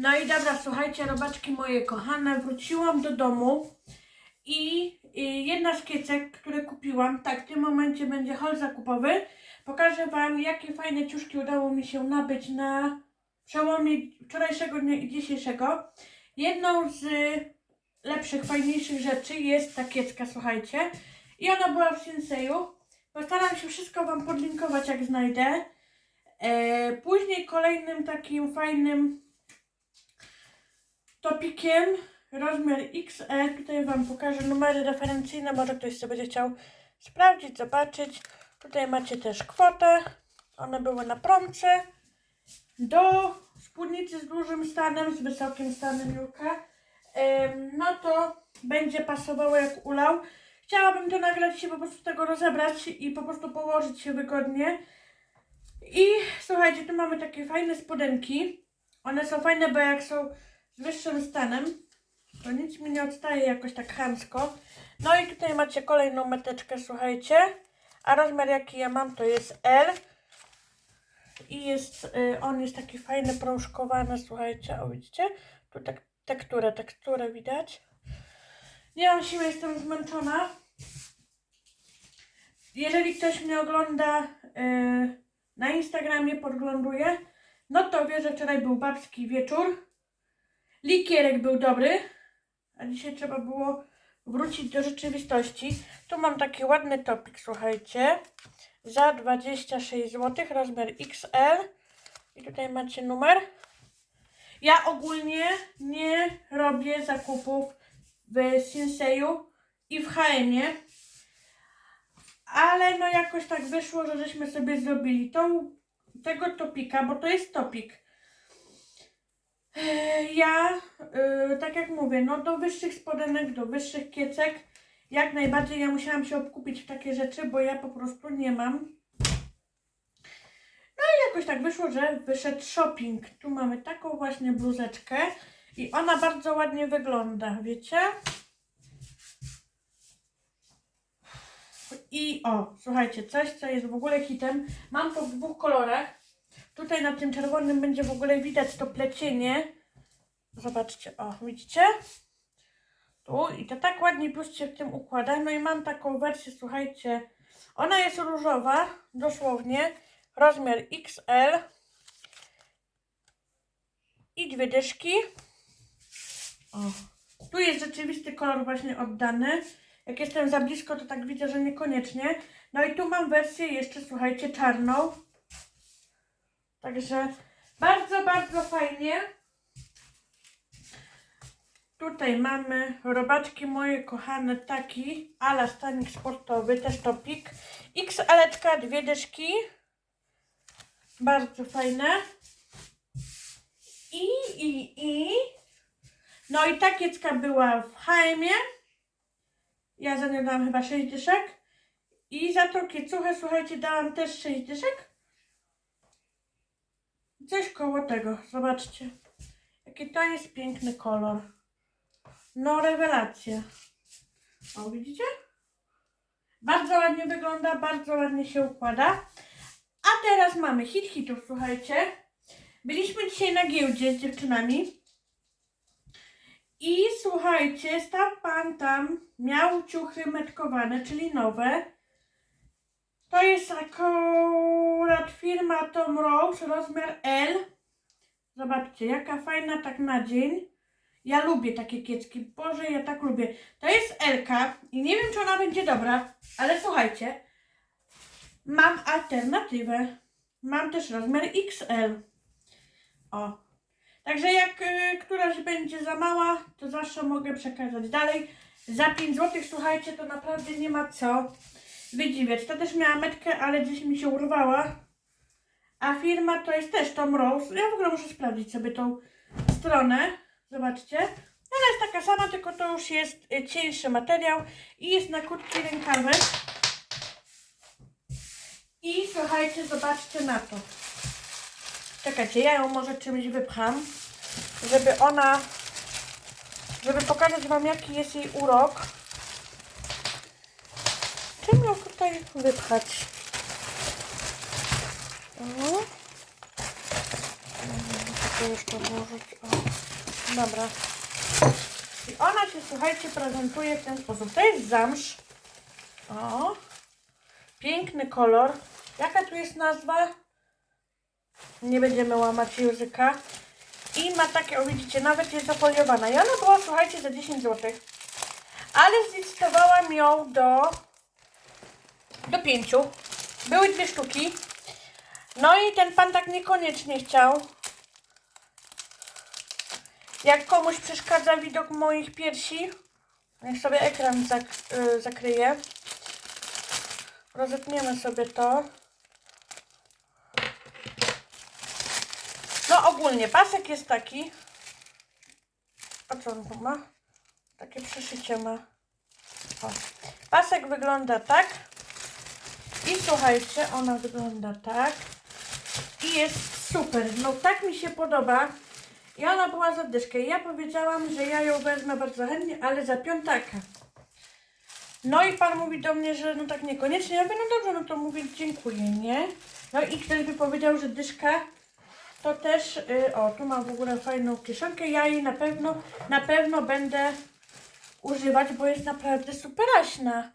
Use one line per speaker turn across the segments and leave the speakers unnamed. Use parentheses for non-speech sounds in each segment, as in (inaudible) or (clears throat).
No i dobra, słuchajcie, robaczki moje kochane, wróciłam do domu i jedna z kiecek, które kupiłam, tak, w tym momencie będzie haul zakupowy. Pokażę Wam, jakie fajne ciuszki udało mi się nabyć na przełomie wczorajszego dnia i dzisiejszego. Jedną z lepszych, fajniejszych rzeczy jest ta kiecka, słuchajcie. I ona była w Sinseju. Postaram się wszystko Wam podlinkować, jak znajdę. E, później kolejnym takim fajnym topikiem rozmiar XL. Tutaj Wam pokażę numery referencyjne, może ktoś sobie będzie chciał sprawdzić, zobaczyć. Tutaj macie też kwotę. One były na promce. Do spódnicy z dużym stanem, z wysokim stanem Julka. No to będzie pasowało jak ulał. Chciałabym to nagrać się po prostu tego rozebrać i po prostu położyć się wygodnie. I słuchajcie, tu mamy takie fajne spodenki. One są fajne, bo jak są wyższym stanem, to nic mi nie odstaje jakoś tak chamsko. No i tutaj macie kolejną meteczkę, słuchajcie. A rozmiar jaki ja mam to jest L. I jest, y, on jest taki fajny, prążkowany, słuchajcie, o widzicie? Tu tak, tekturę, teksturę widać. Nie mam siły, jestem zmęczona. Jeżeli ktoś mnie ogląda y, na Instagramie, podgląduje, no to wie, że wczoraj był babski wieczór. Likierek był dobry, a dzisiaj trzeba było wrócić do rzeczywistości. Tu mam taki ładny topik, słuchajcie, za 26 zł, rozmiar XL. I tutaj macie numer. Ja ogólnie nie robię zakupów w Sinseju i w H&M, ale no jakoś tak wyszło, że żeśmy sobie zrobili tą, tego topika, bo to jest topik. Eee, Ja, yy, tak jak mówię, no do wyższych spodenek, do wyższych kiecek, jak najbardziej ja musiałam się obkupić w takie rzeczy, bo ja po prostu nie mam. No i jakoś tak wyszło, że wyszedł shopping. Tu mamy taką właśnie bluzeczkę i ona bardzo ładnie wygląda, wiecie? I o, słuchajcie, coś, co jest w ogóle hitem. Mam to w dwóch kolorach. Tutaj na tym czerwonym będzie w ogóle widać to plecienie. Zobaczcie, o, widzicie? Tu i to tak ładnie plus się w tym układa. No i mam taką wersję, słuchajcie, ona jest różowa, dosłownie, rozmiar XL i dwie dyszki. O, tu jest rzeczywisty kolor właśnie oddany. Jak jestem za blisko, to tak widzę, że niekoniecznie. No i tu mam wersję jeszcze, słuchajcie, czarną. Także bardzo, bardzo fajnie. Tutaj mamy robaczki moje kochane, taki ala stanik sportowy, też topik. XL, dwie dyszki. Bardzo fajne. I, i, i. No i ta kiecka była w HM-ie. Ja za nią dałam chyba 6 dyszek. I za tą kiecuchę, słuchajcie, dałam też 6 dyszek. Coś koło tego, zobaczcie. Jaki to jest piękny kolor. No, rewelacja. O, widzicie? Bardzo ładnie wygląda, bardzo ładnie się układa. A teraz mamy hit hitów, słuchajcie. Byliśmy dzisiaj na giełdzie z dziewczynami. I słuchajcie, stał pan tam, miał ciuchy metkowane, czyli nowe. To jest akurat firma Tom Rose, rozmiar L. Zobaczcie, jaka fajna tak na dzień. Ja lubię takie kiecki. Boże, ja tak lubię. To jest Elka i nie wiem, czy ona będzie dobra, ale słuchajcie. Mam alternatywę. Mam też rozmiar XL. O. Także jak y, któraś będzie za mała, to zawsze mogę przekazać dalej. Za 5 zł, słuchajcie, to naprawdę nie ma co wydziwiać. To też miała metkę, ale gdzieś mi się urwała. A firma to jest też Tom Rose. Ja w ogóle muszę sprawdzić sobie tą stronę. Zobaczcie. Ona jest taka sama, tylko to już jest y, cieńszy materiał i jest na krótki rękawek. I słuchajcie, zobaczcie na to. Czekajcie, ja ją może czymś wypcham, żeby ona, żeby pokazać Wam jaki jest jej urok. Czym ją tutaj wypchać? O. to jeszcze włożyć. O. Dobra. I ona się, słuchajcie, prezentuje w ten sposób. To jest zamsz. O. Piękny kolor. Jaka tu jest nazwa? Nie będziemy łamać języka. I ma takie, o widzicie, nawet jest zafoliowana. I ona była, słuchajcie, za 10 zł. Ale zlicytowałam ją do do pięciu. Były dwie sztuki. No i ten pan tak niekoniecznie chciał. Jak komuś przeszkadza widok moich piersi, niech sobie ekran zak y, zakryje. Rozetniemy sobie to. No ogólnie pasek jest taki. A co on tu ma? Takie przyszycie ma. O. Pasek wygląda tak. I słuchajcie, ona wygląda tak. I jest super. No tak mi się podoba. I ona była za dyszkę. Ja powiedziałam, że ja ją wezmę bardzo chętnie, ale za piątaka. No i pan mówi do mnie, że no tak niekoniecznie. Ja mówię, no dobrze, no to mówię dziękuję, nie? No i ktoś by powiedział, że dyszka to też, y, o tu mam w ogóle fajną kieszonkę. Ja jej na pewno, na pewno będę używać, bo jest naprawdę superaśna.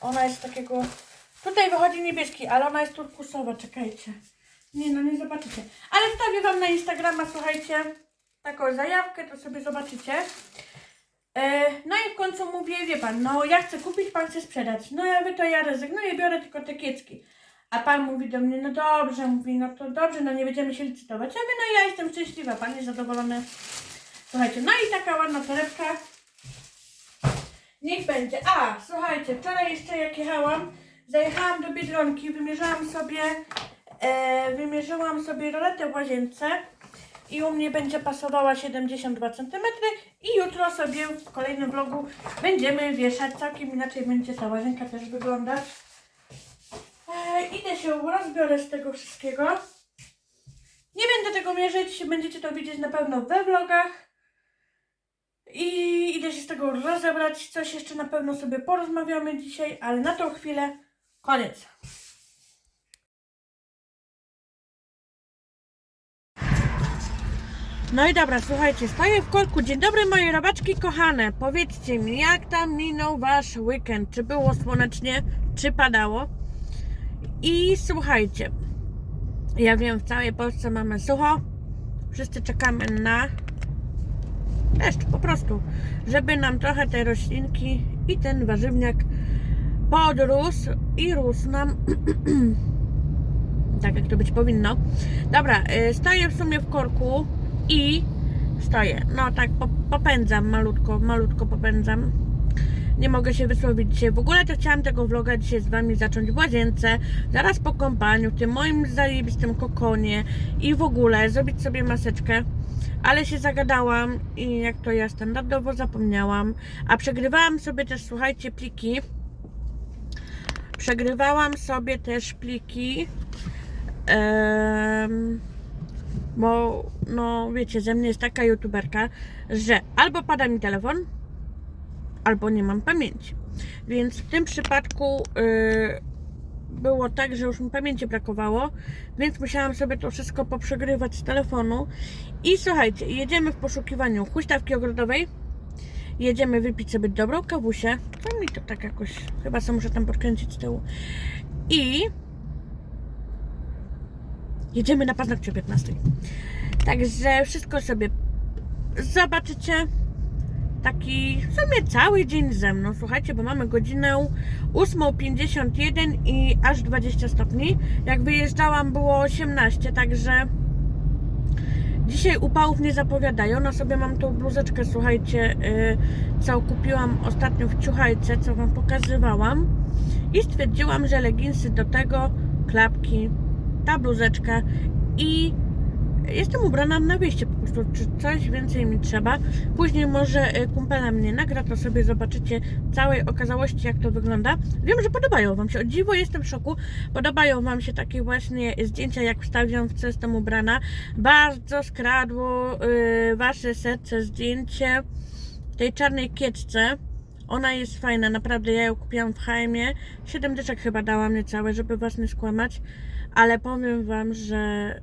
Ona jest takiego Tutaj wychodzi niebieski, ale ona jest turkusowa, czekajcie. Nie no, nie zobaczycie. Ale wstawię wam na Instagrama, słuchajcie, taką zajawkę, to sobie zobaczycie. E, no i w końcu mówię, wie pan, no ja chcę kupić, pan chce sprzedać. No ja mówię, to ja rezygnuję, biorę tylko te kiecki. A pan mówi do mnie, no dobrze, mówi, no to dobrze, no nie będziemy się licytować. Ja mówię, no ja jestem szczęśliwa, pan jest zadowolony. Słuchajcie, no i taka ładna torebka. Niech będzie. A, słuchajcie, wczoraj jeszcze jak jechałam, zajechałam do Biedronki, wymierzyłam sobie, e, wymierzyłam sobie roletę w łazience i u mnie będzie pasowała 72 cm i jutro sobie w kolejnym vlogu będziemy wieszać, całkiem inaczej będzie ta łazienka też wyglądać. E, idę się rozbiorę z tego wszystkiego. Nie będę tego mierzyć, będziecie to widzieć na pewno we vlogach. I idę się z tego rozebrać. Coś jeszcze na pewno sobie porozmawiamy dzisiaj, ale na tą chwilę koniec. No i dobra, słuchajcie, stoję w korku. Dzień dobry moje robaczki kochane. Powiedzcie mi, jak tam minął wasz weekend? Czy było słonecznie, czy padało? I słuchajcie, ja wiem, w całej Polsce mamy sucho. Wszyscy czekamy na deszcz po prostu, żeby nam trochę te roślinki i ten warzywniak podrósł i rósł nam (clears throat) tak jak to być powinno. Dobra, y, stoję w sumie w korku i stoję, no tak po, popędzam malutko, malutko popędzam. Nie mogę się wysłowić dzisiaj. W ogóle to chciałam tego vloga dzisiaj z Wami zacząć w łazience, zaraz po kąpaniu, w tym moim zajebistym kokonie i w ogóle zrobić sobie maseczkę ale się zagadałam i jak to ja standardowo zapomniałam. A przegrywałam sobie też, słuchajcie, pliki. Przegrywałam sobie też pliki. bo, no wiecie, ze mnie jest taka youtuberka, że albo pada mi telefon, albo nie mam pamięci. Więc w tym przypadku y, było tak, że już mi pamięci brakowało, więc musiałam sobie to wszystko poprzegrywać z telefonu. I słuchajcie, jedziemy w poszukiwaniu huśtawki ogrodowej. Jedziemy wypić sobie dobrą kawusię. To mi to tak jakoś, chyba sobie muszę tam podkręcić z tyłu. I jedziemy na paznokcie o 15. Także wszystko sobie zobaczycie taki w sumie cały dzień ze mną. Słuchajcie, bo mamy godzinę 8.51 i aż 20 stopni. Jak wyjeżdżałam było 18, także dzisiaj upałów nie zapowiadają. Na sobie mam tą bluzeczkę, słuchajcie, yy, co kupiłam ostatnio w Ciuchajce, co Wam pokazywałam. I stwierdziłam, że leginsy do tego, klapki, ta bluzeczka i Jestem ubrana na wyjście po prostu, czy coś więcej mi trzeba. Później może y, kumpela mnie nagra, to sobie zobaczycie całej okazałości, jak to wygląda. Wiem, że podobają Wam się, o dziwo jestem w szoku. Podobają Wam się takie właśnie zdjęcia, jak wstawiam, w co jestem ubrana. Bardzo skradło y, Wasze serce zdjęcie tej czarnej kieczce. Ona jest fajna, naprawdę, ja ją kupiłam w H&M-ie. 7 dyczek chyba dałam niecałe, żeby Was nie skłamać. Ale powiem Wam, że...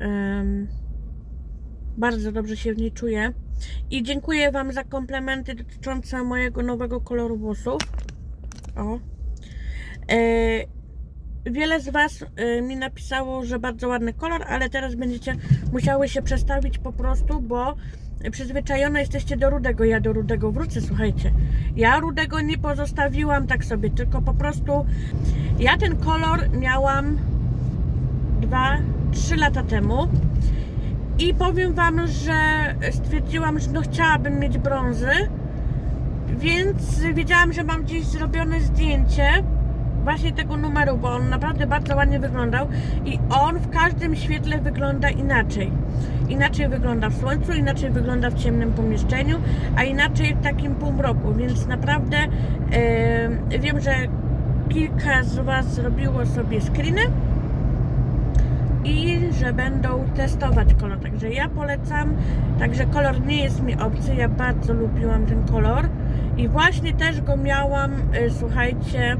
Bardzo dobrze się w niej czuję. I dziękuję Wam za komplementy dotyczące mojego nowego koloru włosów. O. E, Wiele z Was e, mi napisało, że bardzo ładny kolor, ale teraz będziecie musiały się przestawić po prostu, bo przyzwyczajone jesteście do rudego. Ja do rudego wrócę, słuchajcie. Ja rudego nie pozostawiłam tak sobie, tylko po prostu ja ten kolor miałam 2-3 lata temu. I powiem Wam, że stwierdziłam, że no chciałabym mieć brązy, więc wiedziałam, że mam gdzieś zrobione zdjęcie właśnie tego numeru, bo on naprawdę bardzo ładnie wyglądał i on w każdym świetle wygląda inaczej. Inaczej wygląda w słońcu, inaczej wygląda w ciemnym pomieszczeniu, a inaczej w takim półmroku, więc naprawdę e, wiem, że kilka z Was zrobiło sobie screeny i że będą testować kolor. Także ja polecam. Także kolor nie jest mi obcy. Ja bardzo lubiłam ten kolor. I właśnie też go miałam, y, słuchajcie,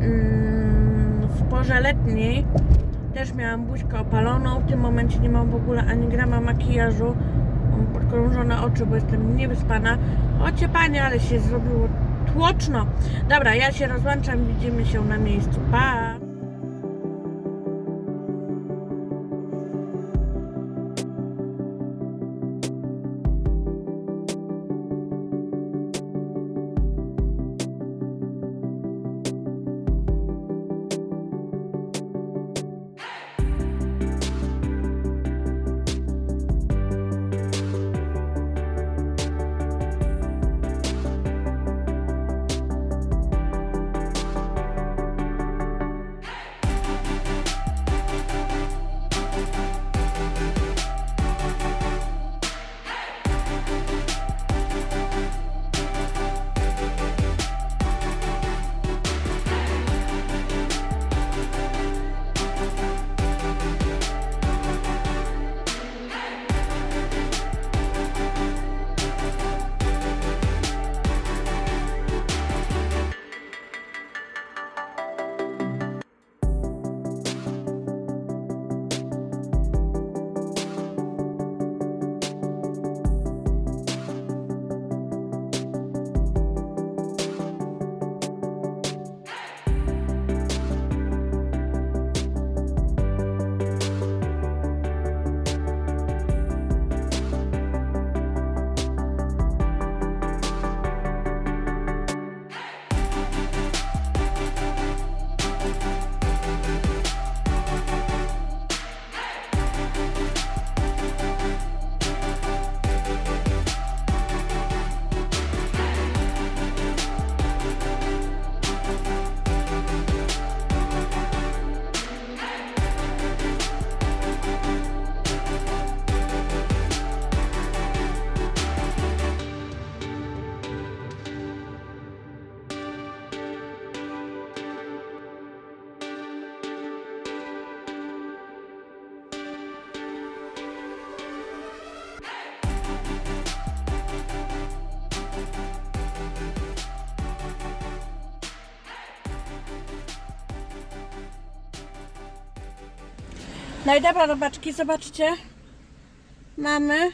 mm, w porze letniej. Też miałam buźkę opaloną. W tym momencie nie mam w ogóle ani grama makijażu. Mam podkrążone oczy, bo jestem niewyspana. Ocie panie, ale się zrobiło tłoczno. Dobra, ja się rozłączam. Widzimy się na miejscu. Pa! No i dobra, robaczki, zobaczcie. Mamy.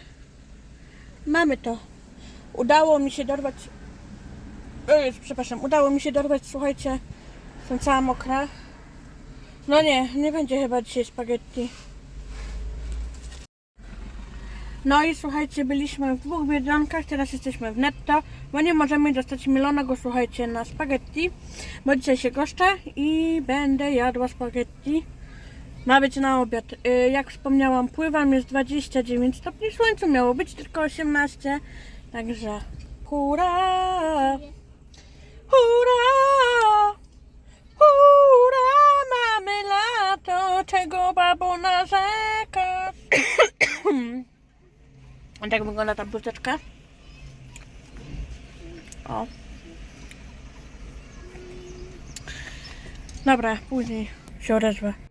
Mamy to. Udało mi się dorwać. Ej, przepraszam, udało mi się dorwać, słuchajcie. Jestem cała mokra. No nie, nie będzie chyba dzisiaj spaghetti. No i słuchajcie, byliśmy w dwóch biedronkach, teraz jesteśmy w netto, bo nie możemy dostać mielonego, słuchajcie, na spaghetti, bo dzisiaj się goszczę i będę jadła spaghetti. Ma być na obiad. Y, Jak wspomniałam, pływam, jest 29 stopni, słońcu miało być tylko 18, także hurra! Hurra! Hurra! Mamy lato, czego babo narzeka. A (coughs) tak wygląda ta bluzeczka. O. Dobra, później się odezwę.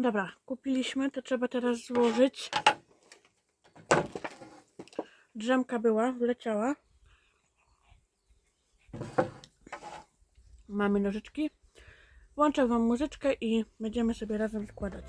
Dobra, kupiliśmy, to trzeba teraz złożyć. Drzemka była, wleciała. Mamy nożyczki. Włączę Wam muzyczkę i będziemy sobie razem składać.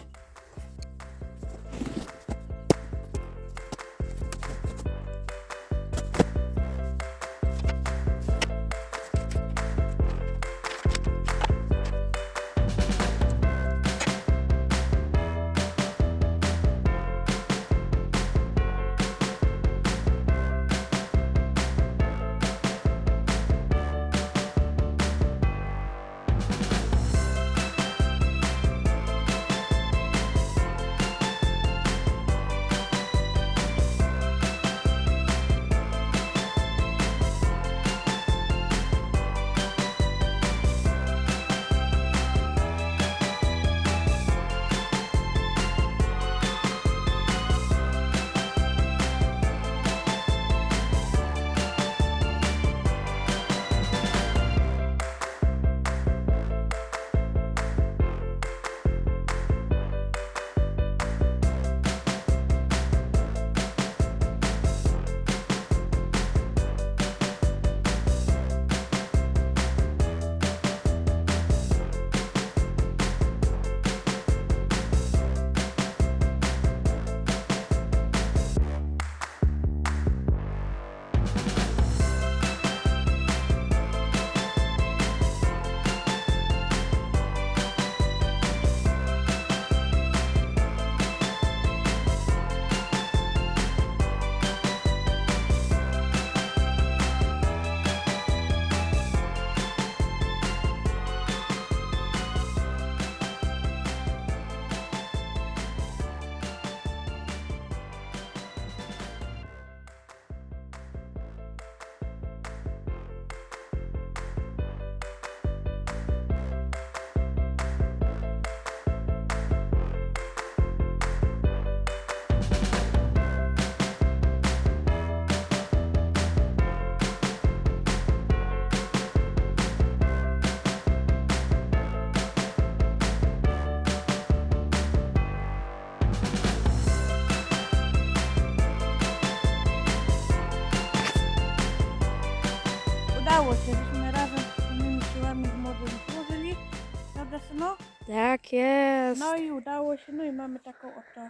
Udało się, no i mamy taką oto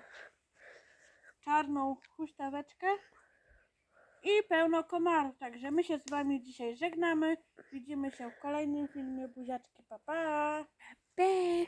czarną huśtaweczkę i pełno komarów. Także my się z Wami dzisiaj żegnamy. Widzimy się w kolejnym filmie. Buziaczki, pa pa!
Be.